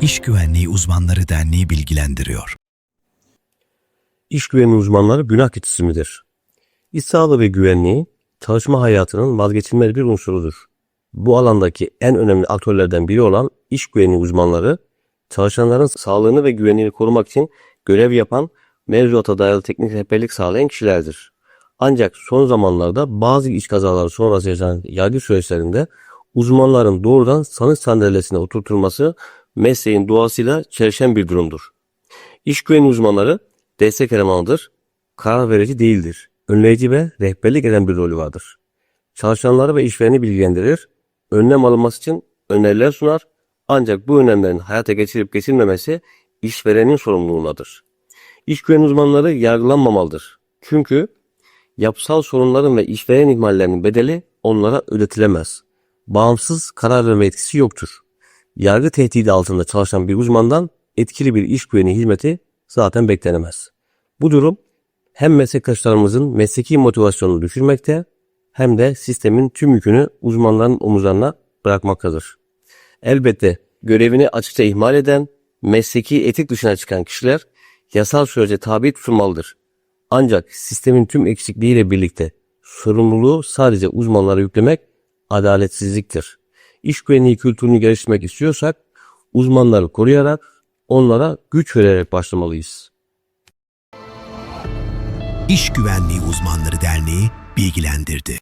İş Güvenliği Uzmanları Derneği bilgilendiriyor. İş güvenliği uzmanları günah keçisi midir? İş sağlığı ve güvenliği çalışma hayatının vazgeçilmez bir unsurudur. Bu alandaki en önemli aktörlerden biri olan iş güvenliği uzmanları, çalışanların sağlığını ve güvenliğini korumak için görev yapan, mevzuata dayalı teknik rehberlik sağlayan kişilerdir. Ancak son zamanlarda bazı iş kazaları sonrası yaşanan yargı süreçlerinde uzmanların doğrudan sanık sandalyesine oturtulması mesleğin doğasıyla çelişen bir durumdur. İş güvenliği uzmanları destek elemanıdır, karar verici değildir. Önleyici ve rehberlik eden bir rolü vardır. Çalışanları ve işvereni bilgilendirir, önlem alınması için öneriler sunar ancak bu önlemlerin hayata geçirip geçirilmemesi işverenin sorumluluğundadır. İş güvenliği uzmanları yargılanmamalıdır. Çünkü yapısal sorunların ve işveren ihmallerinin bedeli onlara ödetilemez. Bağımsız karar verme etkisi yoktur. Yargı tehdidi altında çalışan bir uzmandan etkili bir iş güvenliği hizmeti zaten beklenemez. Bu durum hem meslektaşlarımızın mesleki motivasyonunu düşürmekte hem de sistemin tüm yükünü uzmanların omuzlarına bırakmaktadır. Elbette görevini açıkça ihmal eden, mesleki etik dışına çıkan kişiler yasal sürece tabi tutulmalıdır. Ancak sistemin tüm eksikliğiyle birlikte sorumluluğu sadece uzmanlara yüklemek adaletsizliktir. İş güvenliği kültürünü geliştirmek istiyorsak uzmanları koruyarak onlara güç vererek başlamalıyız. İş Güvenliği Uzmanları Derneği bilgilendirdi.